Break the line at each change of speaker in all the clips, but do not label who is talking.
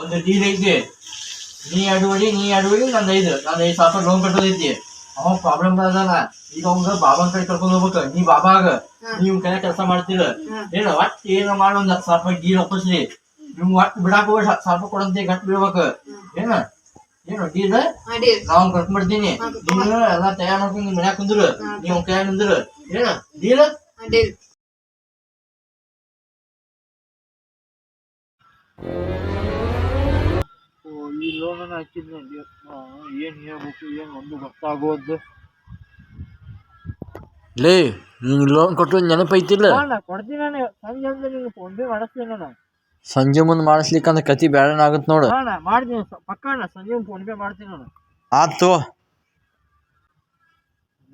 ಒಂದು ಡೀಲ್ ಐತಿ ನೀ ಅಡುವಳಿ ನೀ ಅಡುವಳಿ ನಂದು ಐದು. ನಂದು ಐದು ಸಾವಿರ ಲೋನ್ ಕಟ್ಟೋದೈತಿ ಅವ ಪ್ರಾಬ್ಲಮ್ ಅದಲ್ಲ ಈಗ ಅವಂಗ ಬಾಬನ್ ಕಡೆ ಕರ್ಕೊಂಡ್ ಹೋಗ್ಬೇಕು. ನೀ ಬಾಬಾಗ ನೀವ್ ಕೈ ಕೆಲಸ ಮಾಡ್ತೀರ. ಏನ ಒಟ್ ಏನ ಮಾಡಿ ಒಂದ್ ಹತ್ತು ಸಾವಿರ ರೂಪಾಯಿ ಡೀಲ್ ಒಪ್ಪಿಸ್ರಿ ನಿಮ್ ಒಟ್ ಬಿಡಾಕ ಹೋಗಿ ಹತ್ತು ಸಾವಿರ ರೂಪಾಯಿ ಕೊಡಂತೆ ಗಟ್ ಬಿಡ್ಬೇಕು. ಏನ? ಏನು ಡೀಲ್ ನಾವ್ ಕಟ್ ಮಾಡ್ತೀನಿ ನೀನು ಎಲ್ಲಾ ತಯಾರ್ ಮಾಡ್ಕೊಂಡು ನಿಮ್ ಮನ್ಯಾಗ ಕುಂದ್ರು. ನೀವ್ ಕೈ ನಿಂದ್ರು. ಏನ? ಡೀಲ್
ಮಾಡಿ.
ಈ ಲೋನ್ ಹಾಕಿದ್ನ ಏನು ಹೇಳ್ಬೇಕು ಏನು ಒಂದು ಗೊತ್ತಾಗೋದು.
ಲೇ ನಿಂಗೆ ಲೋನ್ ಕೊಟ್ಟು ನೆನಪೈತಿಲ್ಲ?
ಕೊಡ್ತೀನಿ ನಾನು. ಸಂಜೆ ಅಂದ್ರೆ ನಿಂಗೆ ಫೋನ್ ಪೇ ಮಾಡಿಸ್ತೀನಿ ನಾನು.
ಸಂಜೆ ಮುಂದೆ ಮಾಡಿಸ್ಲಿಕ್ಕೆ ಅಂದ್ರೆ ಕತಿ ಬೇಡನ ಆಗುತ್ತೆ ನೋಡು.
ಅಣ್ಣ ಮಾಡ್ತೀನಿ. ಪಕ್ಕ ಅಣ್ಣ ಸಂಜೆ ಫೋನ್ ಪೇ ಮಾಡ್ತೀನಿ ನಾನು.
ಆತು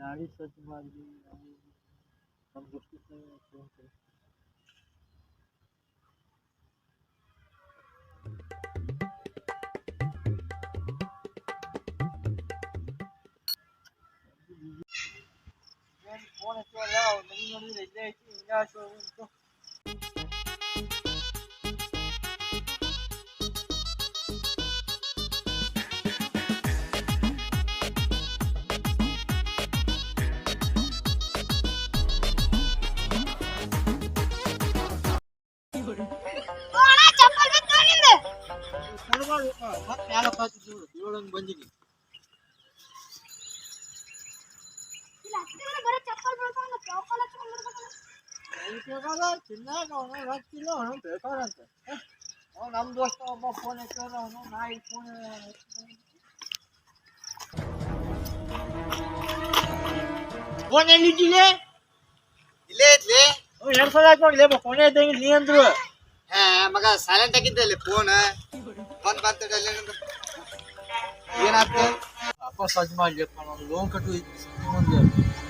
ನಾಳೆ ಸ್ವಚ್ಛ ಮಾಡಿ ನಮ್ಮ ದೋಸ್ತ ಫೋನ್ ಹಚ್ಚುವಲ್ಲ ಅವ್ರ ಮನೆ ನೋಡಿದ್ರೆ ಇಲ್ಲೇ ಐತಿ ಹಿಂಗೆ ಹಚ್ಚುವ ಮತ್ತೆ ಮ್ಯಾಲ ಪಾತಿದ್ದು ಏಳಂಗ್ ಬಂದಿನಿ ಚಿನ್ನಾಗ ಅವನು ರೊಕ್ಕಿಲ್ಲ ಅವನು ಬೇಕಾದಂತ ಅವ್ನು ನಮ್ಮ ದೋಸ್ತ ಒಬ್ಬ ಫೋನ್ ಹಚ್ಚೋನು ಅವನು ನಾಯಿ ಫೋನ್ ಫೋನ್ ಎಲ್ಲಿಟ್ಟಿಲೆ
ಇಲ್ಲೇ ಐತ್ಲಿ
ಎರಡು ಸಲ ಆಯ್ತು ನೋಡ್ಲಿ ಫೋನ್ ಇದ್ದಂಗೆ ನೀ ಅಂದ್ರು
ಹಾ ಮಗ ಸೈಲೆಂಟ್ ಆಗಿದ್ದಲ್ಲಿ ಫೋನ್ ಬಂದ್ ಬಂತ ಏನಾಯ್ತು
ಅಪ್ಪ ಸಜ್ಜು ಮಾಡ್ಲಿಪ್ಪ ನಾನು ಲೋನ್ ಕಟ್ಟು ಒಂದು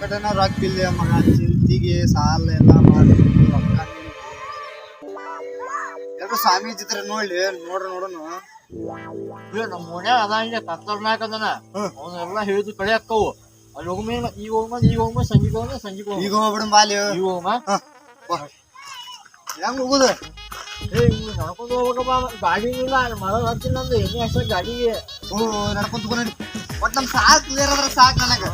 ಕಡೆನ ರೊಕ್ಕ ಇಲ್ಲ ಮಗ ಚಿಂತಿಗೆ ಸಾಲ ಎಲ್ಲ ಮಾಡಿ ರೊಕ್ಕ ಎಲ್ಲರೂ ಸ್ವಾಮೀಜಿ ಚಿತ್ರ ನೋಡ್ಲಿ ನೋಡ್ರಿ ನೋಡೋನು
ಇಲ್ಲ ನಮ್ಮ ಮನೆ ಅದ ಹಿಂಗೆ ಕತ್ತರ್ನಾಕ ಅದನ. ಅವನ್ನೆಲ್ಲ ಹೇಳಿದ್ರು ಕಳೆ ಹಾಕವು. ಅಲ್ಲಿ ಹೋಗ್ಮೇ ಈಗ ಹೋಗ್ಮ ಈಗ ಹೋಗ್ಮ ಸಂಜೆಗೆ ಹೋಗ್ಮ ಸಂಜೆಗೆ ಹೋಗ್ಮ
ಈಗ ಹೋಗ್ಬಿಡ ಬಾಲಿ
ಈಗ ಹೋಗ್ಮ
ಹೆಂಗ್ ಹೋಗುದು?
ಏ ನಡ್ಕೊಂಡು ಹೋಗ್ಬೇಕಪ್ಪ ಗಾಡಿ ಇಲ್ಲ ಮರ ಹತ್ತಿಲ್ಲ ಅಂದ್ರೆ ಎಣ್ಣೆ ಅಷ್ಟ ಗಾಡಿಗೆ.
ಓ ನಡ್ಕೊಂತ ಬಂದಿ ಒಟ್ ನಮ್ ಸಾಕು ಕ್ಲಿಯರ್ ಆದ್ರ ಸಾಕ್ ನನಗ.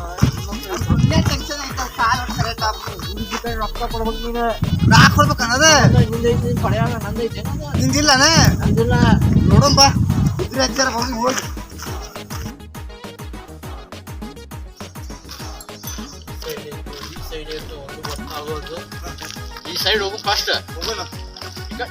ಕಡೆ ರೊಕ್ಕ ಕೊಡ್ಬೇಕು ನೀನು.
ರಾಕ್ ಕೊಡ್ಬೇಕು ಅನ್ನೋದ?
ನಿಂದೈತಿ ಪಡೆಯಾಗ ನಂದೈತೆ
ನಿಂದಿಲ್ಲನ?
ನಂದಿಲ್ಲ.
ನೋಡೋಣ ಬಾ. ಇದ್ರೆ ಹಚ್ಚಾರ ಹೋಗಿ ಹೋಗಿ.
ಈ ಸೈಡ್ ಇತ್ತು ಒಂದು ಗೊತ್ತಾಗೋದು ಈ ಸೈಡ್ ಹೋಗು ಫಸ್ಟ್
ಹೋಗೋಣ.
ಈಗ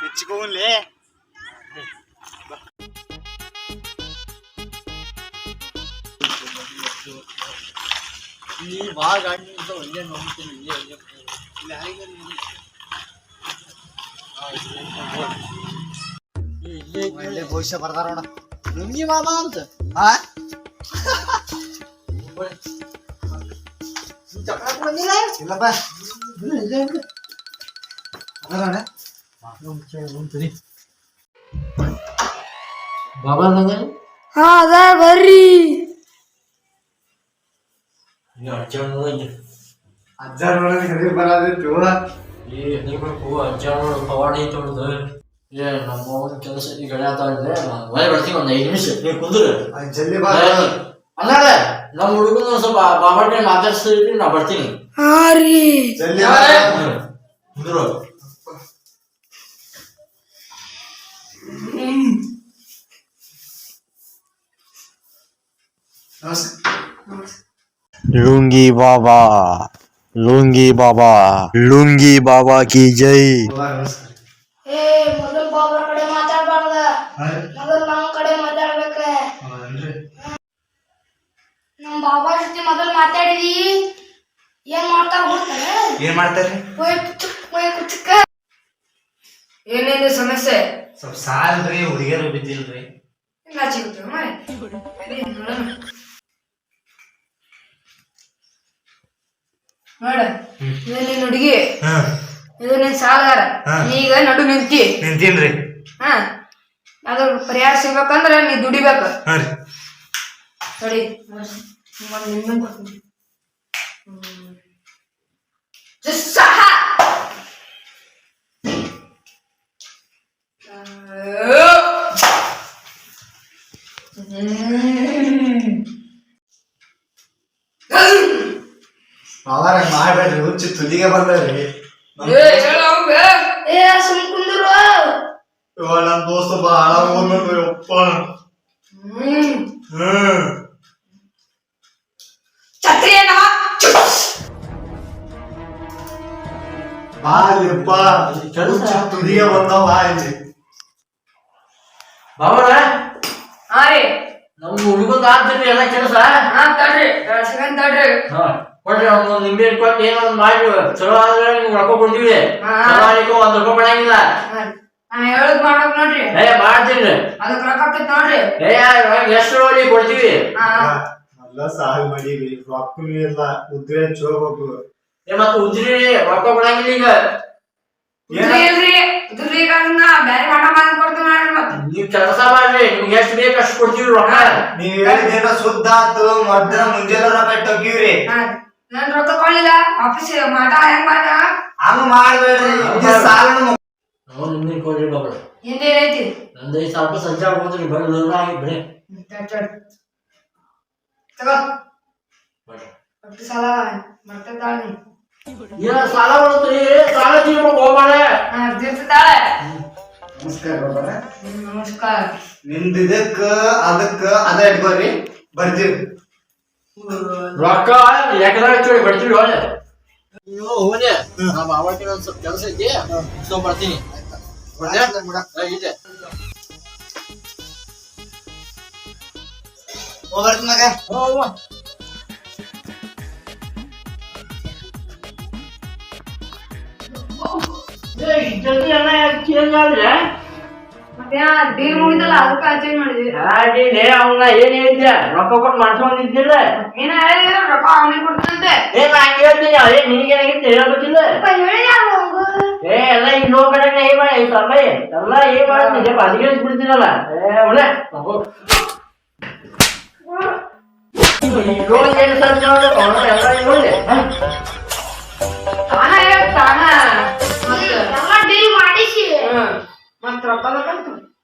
ಹೆಚ್ಚಿಗೆ
ಹೋಗ್ಲಿ
ಈ ಭಾಳ ಗಾಡಿ ಅಂತ ಒಳ್ಳೆ ನೋಡ್ತೀನಿ ಇಲ್ಲಿ ಒಳ್ಳೆ ಇಲ್ಲಿ ಹಾಗೆ.
ಒಳ್ಳೆ ಭವಿಷ್ಯ ಬರ್ದಾರ ನೋಡ.
ಲುಂಗಿ ಮಾಮ ಅಂತ?
ಹಾ
ಬಂದಿಲ್ಲ?
ಇಲ್ಲಪ್ಪ
ಇಲ್ಲ. ಬಾಬಾ
ಹಾ ಅದ ಬರ್ರಿ.
ಅಜ್ಜಾರ ನೋಡೋದು ಬರೋದಿತ್ತು
ಏ ಅಜ್ಜಾರು ಪವಾಡ ಐತೆ ಅವ್ರದ್ದು ಏ ನಮ್ಮ ಕೆಲಸ ಈ ಗಡೆ ಆತ ಅಂದ್ರೆ ಬರ್ತೀನಿ ಒಂದು ಐದು ನಿಮಿಷ ನೀವು ಕುಂದ್ರು.
ಜಲ್ದಿ ಬಾ
ಅನ್ನಾರ ನಮ್ಮ ಹುಡುಗನ ಸ್ವಲ್ಪ ಬಾಬಾಟೆ ಮಾತಾಡ್ಸ್ತಿರ್ತೀನಿ ನಾ ಬರ್ತೀನಿ.
ಹಾ ರೀ.
ಜಲ್ದಿ ಬಾ.
ಕುಂದ್ರು.
लुंगी ಬಾಬಾ लुंगी ಬಾಬಾ लुंगी
ಬಾಬಾ ಕಿ ಜೈ. ನಮ್ ಬಾಬಾ ಜೊತೆ ಮೊದಲ್ ಮಾತಾಡಿದಿ ಏನ್ ಮಾಡ್ತಾರೆ ಸಮಸ್ಯೆ?
ಸ್ವಲ್ಪ ಸಾಲ್ರಿ ಹುಡುಗಿಯರು ಬಿದ್ದಿಲ್ರಿ.
ಸಿಗುತ್ತೆ ನೋಡ. ಇದು ನಿನ್ನ ಹುಡುಗಿ ಇದು ನಿನ್ ಸಾಲಗಾರ. ನೀ ಈಗ ನಡು ನಿಂತಿ
ನಿಂತೀನ್ರಿ
ಹಾ. ಅದ್ರ ಪರಿಹಾರ ಸಿಗ್ಬೇಕಂದ್ರ ನೀ ದುಡಿಬೇಕು.
ಹಾ ರೀ.
ಒಂದು ಕೊಡ್ತೀನಿ
ಅವರ ಮಾಡ್ಬೇಡ್ರಿ ಹುಚ್ಚು ತುದಿಗೆ ಬಂದ್ರಿ
ಏ ಸುಮ್ ಕುಂದ್ರು.
ಇವ ನಮ್ ದೋಸ್ತ ಬಹಳ ಓದ್ಬೇಕು ಯಪ್ಪ
ಹ್ಮ್.
ಹ್ಮ್.
ಛತ್ರಿ ಏನವ
ಬಾ ಹುಚ್ಚು ತುದಿಗೆ ಬಂದವ ಬಾ ಇಲ್ಲಿ.
ಬಾಬರ
ಹಾ ರೀ.
ನಮ್ಗೆ ಹುಡುಗಂದು ಎಲ್ಲ ಕೆಲಸ?
ಹಾ ತಡ್ರಿ. ಸೆಕೆಂಡ್ ತಡ್ರಿ.
ಹಾ. ಕೊಡ್ರಿ ಅವ್ನು ಒಂದು ನಿಂಬೆ ಕೊಟ್ಟು ಏನೋ ಒಂದು ಮಾಡಿ ಚಲೋ ಆದ್ರೆ ನಿಮ್ಗೆ ರೊಕ್ಕ ಕೊಡ್ತೀವಿ. ಒಂದ್ ಕೊಡಂಗಿಲ್ಲ.
ನೋಡ್ರಿ.
ಏ ಮಾಡ್ತೀನಿ.
ಅದಕ್ಕೆ ರೊಕ್ಕ ನೋಡ್ರಿ.
ಏ ಎಷ್ಟು ಕೊಡ್ತೀವಿ.
ಹಾ.
ಎಲ್ಲ ಸಾಲ ಮಾಡೀವಿ. ರೊಕ್ಕನೂ ಇಲ್ಲ. ಉದ್ರೆ ಚೋಬೇಕು
ಏ ಮತ್ತೆ ಉದ್ರಿ ರೊಕ್ಕ ಕೊಡಂಗಿಲ್ಲ ಈಗ. ನೀವ್ ಕೆಲಸ ಮಾಡ್ರಿ. ನಿಮ್ಗೆ ಎಷ್ಟು ಬೇಕು ಅಷ್ಟು ಕೊಡ್ತೀವಿ ರೊಕ್ಕ.
ನೀವ್ ಆತು ಮಧ್ಯಾಹ್ನ ಮುಂಜಾನೆ ರೊಕ್ಕ ಇಟ್ಟೋಗಿವ್ರಿ
ನಾನ್ ರೊಕ್ಕ ಕೊಡ್ಲಿಲ್ಲ ವಾಪಸ್ ಮಾಡ ಹೆಂಗ್ ಮಾಡ
ಹಂಗ ಮಾಡ್ಬೇಡ್ರಿ ಸಾಲ ಸಾಲನು
ನಾವು ನಿಮ್ಗೆ ಕೊಡ್ರಿ ಬಾಬರ
ಹಿಂದೇನೈತಿ
ನಂದು ಐದು ಸಾವಿರ ರೂಪಾಯಿ ಸಂಜೆ ಆಗ್ಬೋದು ಬರೀ ಲೋನ್ ಆಗಿ ಬಿಡಿ
ತಡ್ ತಡ್ ತಗೋ. ಒಟ್ಟು ಸಾಲ ಮಾಡ್ತಾಳೆ
ಏನ ಸಾಲ ಬರುತ್ತೀರಿ ಸಾಲ ತೀರ್ಬೇಕು ಹೋಗ್ಬಾಳೆ
ನಮಸ್ಕಾರ ಬಾಬಾರ
ನಮಸ್ಕಾರ.
ನಿಮ್ದು ಇದಕ್ಕ ಅದಕ್ಕ ಅದ ಇಟ್ಕೋರಿ. ಬರ್ತೀವಿ.
ರೊಕ್ಕ ಎಕರೆ ಹಚ್ಚಿ ಬರ್ತೀವಿ ಒಳ್ಳೆ ನೀವು ಹೋಗಿ ನಮ್ಮ ಅವತ್ತಿನ ಒಂದು ಸ್ವಲ್ಪ ಕೆಲಸ ಐತಿ. ಸೊ ಬರ್ತೀನಿ. ಇದೆ
ಹೋಗ್ಬರ್ತೀನಿ ಮಗ.
ಹೋಗುವ ಜಲ್ದಿ ಎಲ್ಲ ಚೇಂಜ್ ಆದ್ರೆ
ಡೀಲ್ ಮುಗಿತಲ್ಲ ಅದಕ್ಕೆ ಚೇಂಜ್ ಮಾಡಿದ್ವಿ.
ಹಾಗೇನೆ ಅವನ್ನ ಏನ್ ಹೇಳಿದ್ದೆ? ರೊಕ್ಕ ಕೊಟ್ಟು ಮಾಡ್ಸ್ಕೊಂಡಿದ್ದಿಲ್ಲ
ಏನ ಹೇಳಿದ್ರೆ ರೊಕ್ಕ ಆಮೇಲೆ ಕೊಡ್ತಂತೆ
ಏ ನಾನು ಹೇಳ್ತೀನಿ ಅದೇ ನಿನಗೆ ಏ ಮಾಡಿಸಿ. mas trabalha cantando.